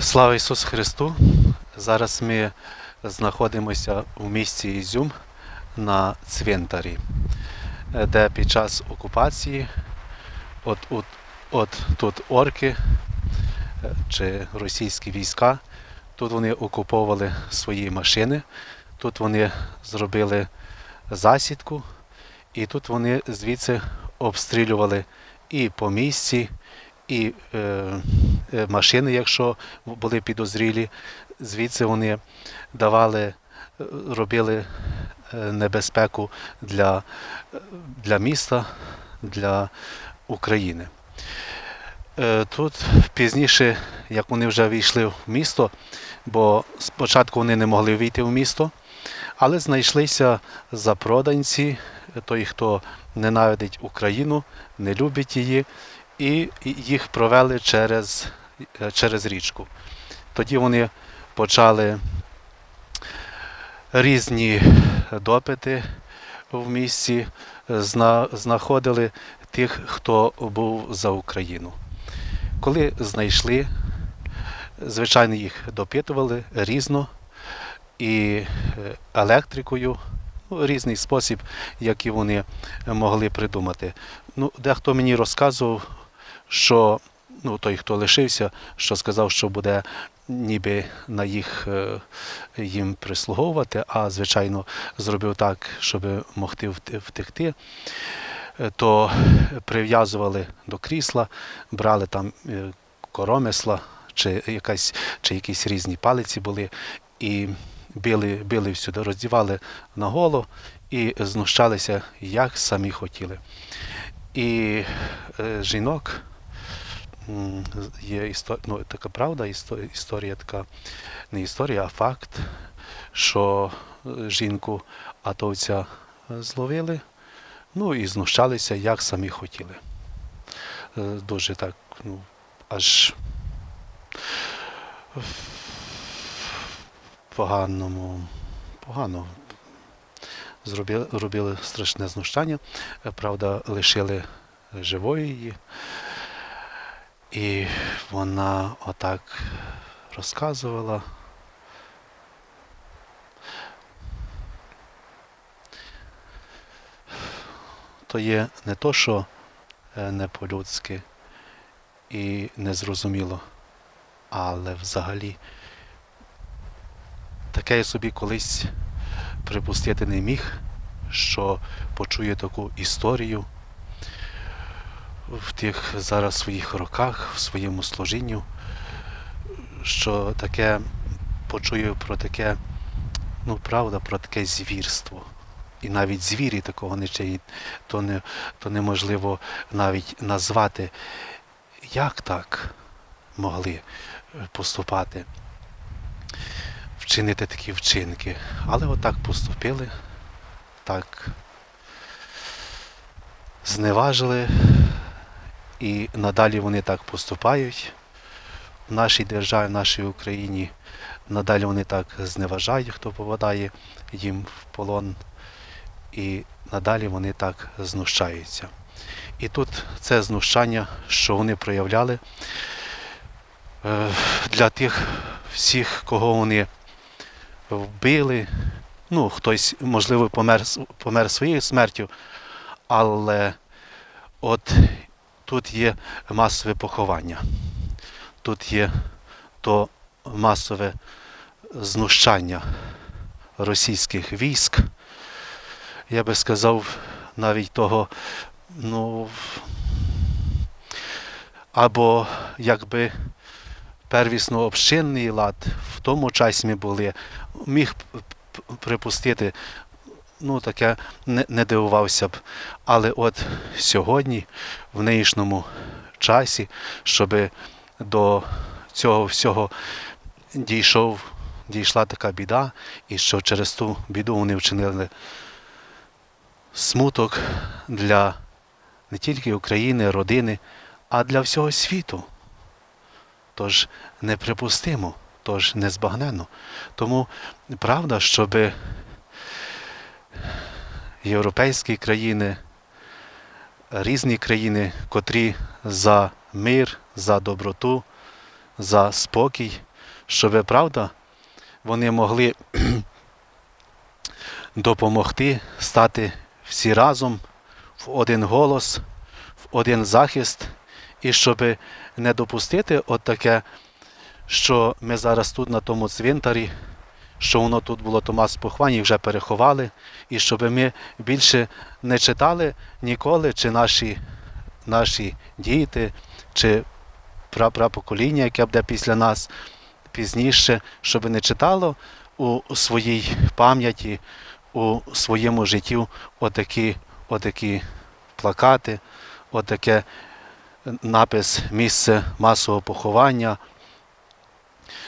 Слава Ісусу Христу! Зараз ми знаходимося у місті Ізюм на цвинтарі, де під час окупації от, от, от тут орки е, чи російські війська, тут вони окуповували свої машини, тут вони зробили засідку, і тут вони звідси обстрілювали і по місці, і е, е, машини, якщо були підозрілі, звідси вони давали, е, робили небезпеку для, для міста, для України. Тут пізніше, як вони вже війшли в місто, бо спочатку вони не могли війти в місто, але знайшлися запроданці, той, хто ненавидить Україну, не любить її, і їх провели через, е, через річку. Тоді вони почали різні допити в місті, зна- знаходили тих, хто був за Україну. Коли знайшли, звичайно, їх допитували різно і е, електрикою, ну, різний спосіб, який вони могли придумати. Ну, дехто мені розказував, що ну, той, хто лишився, що сказав, що буде ніби на їх е, їм прислуговувати, а звичайно зробив так, щоб могти втекти. Е, То прив'язували до крісла, брали там е, коромисла чи, якась, чи якісь різні палиці були і били, били всюди, роздівали на голо і знущалися, як самі хотіли. І жінок є історія, ну, така правда, історія така, не історія, а факт, що е, жінку атовця е, зловили, ну і знущалися, як самі хотіли. Е, Дуже так, ну, аж поганому, погано зробили, робили страшне знущання. Правда, лишили живої її. І вона отак розказувала. То є не то, що е, не по-людськи і незрозуміло, але взагалі таке я собі колись припустити не міг, що почую таку історію в тих зараз своїх роках, в своєму служінню, що таке почую про таке, ну правда, про таке звірство. І навіть звірі такого не чинять, то, не, то неможливо навіть назвати, як так могли е, поступати, вчинити такі вчинки. Але отак поступили, так зневажили, і надалі вони так поступають в нашій державі, в нашій Україні. Надалі вони так зневажають, хто попадає їм в полон, і надалі вони так знущаються. І тут це знущання, що вони проявляли е, для тих всіх, кого вони вбили. Ну, хтось, можливо, помер, помер своєю смертю, але от тут є масове поховання, тут є то масове знущання російських військ. Я би сказав, навіть того, ну, або якби первісно общинний лад в тому часі ми були, міг припустити, ну таке не, не дивувався б. Але от сьогодні, в нинішньому часі, щоб до цього всього дійшов, дійшла така біда, і що через ту біду вони вчинили смуток для не тільки України, родини, а для всього світу. Тож неприпустимо, тож незбагненно. Тому правда, щоб європейські країни, різні країни, котрі за мир, за доброту, за спокій, щоб правда, вони могли допомогти стати всі разом в один голос, в один захист, і щоб не допустити от таке, що ми зараз тут на тому цвинтарі, що воно тут було Томас Похвань, їх вже переховали, і щоб ми більше не читали ніколи, чи наші, наші діти, чи прапрапокоління, яке буде після нас пізніше, щоб не читало у своїй пам'яті, у своєму житті отакі, отакі плакати, отаке напис місце масового поховання,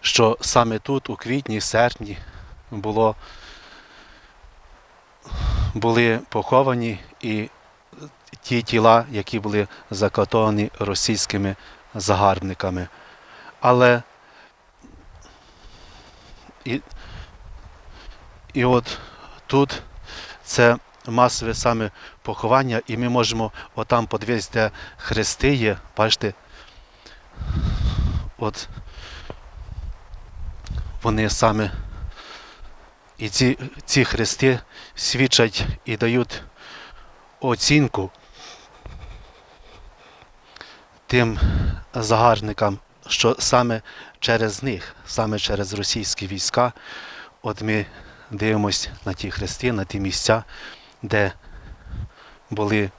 що саме тут, у квітні, серпні, було, були поховані і ті тіла, які були закатовані російськими загарбниками. Але і, і от тут це масове саме поховання, і ми можемо отам подивитися, де хрести є, бачите, от вони саме і ці, ці хрести свідчать і дають оцінку тим загарбникам, що саме через них, саме через російські війська, от ми дивимось на ті хрести, на ті місця, де були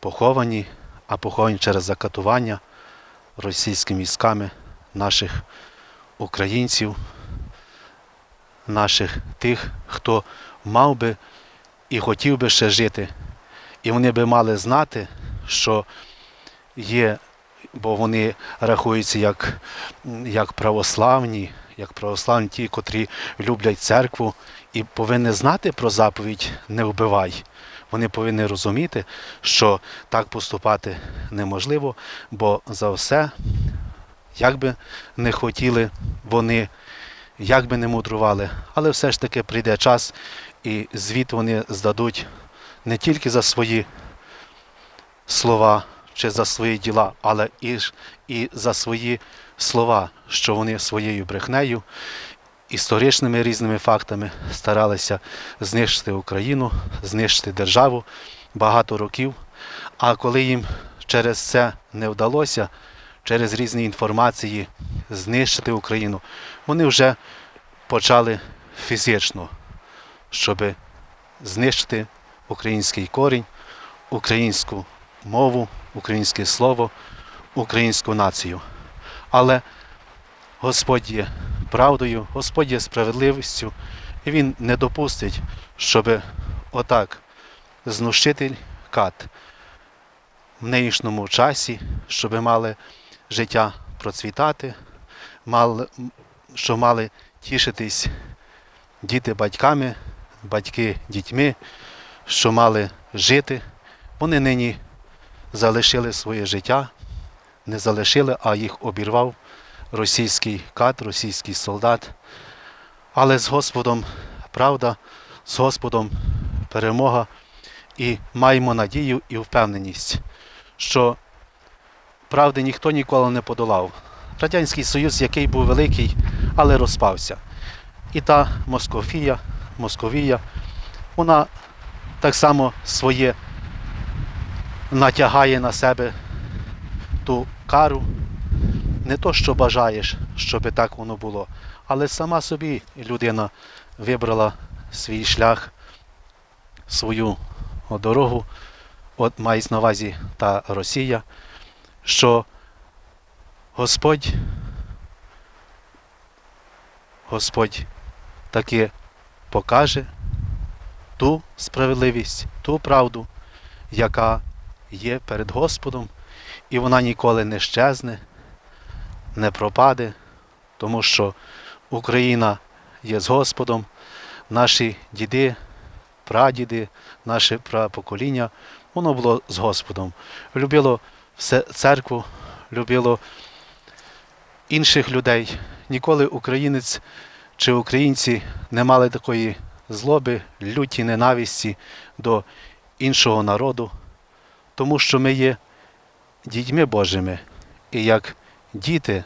поховані, а поховані через закатування російськими військами наших українців, наших тих, хто мав би і хотів би ще жити. І вони би мали знати, що є, бо вони рахуються як, як православні, як православні ті, котрі люблять церкву і повинні знати про заповідь не вбивай. Вони повинні розуміти, що так поступати неможливо, бо за все, як би не хотіли вони, як би не мудрували, але все ж таки прийде час, і звіт вони здадуть не тільки за свої слова чи за свої діла, але і, і за свої слова, що вони своєю брехнею, історичними різними фактами старалися знищити Україну, знищити державу багато років. А коли їм через це не вдалося, через різні інформації знищити Україну, вони вже почали фізично, щоб знищити український корінь, українську мову, українське слово, українську націю. Але Господь є правдою, Господь є справедливістю, і Він не допустить, щоб отак знущитель кат в нинішньому часі, щоб мали життя процвітати, мали, що мали тішитись діти батьками, батьки дітьми, що мали жити. Вони нині залишили своє життя, не залишили, а їх обірвав російський кат, російський солдат. Але з Господом правда, з Господом перемога і маємо надію і впевненість, що правди ніхто ніколи не подолав. Радянський Союз, який був великий, але розпався. І та Московія, Московія, вона так само своє натягає на себе ту кару. Не то, що бажаєш, щоб так воно було, але сама собі людина вибрала свій шлях, свою дорогу, от мається на увазі та Росія, що Господь, Господь таки покаже ту справедливість, ту правду, яка є перед Господом, і вона ніколи не щезне, не пропаде, тому що Україна є з Господом, наші діди, прадіди, наше прапокоління, воно було з Господом. Любило церкву, любило інших людей. Ніколи українець чи українці не мали такої злоби, люті ненависті до іншого народу, тому що ми є дітьми Божими, і як діти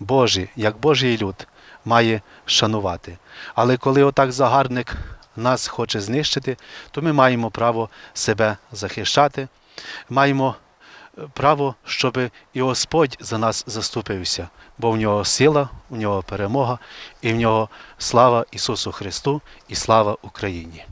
Божий, як Божий люд, має шанувати. Але коли отак загарбник нас хоче знищити, то ми маємо право себе захищати, маємо право, щоб і Господь за нас заступився, бо в нього сила, в нього перемога, і в нього слава Ісусу Христу і слава Україні.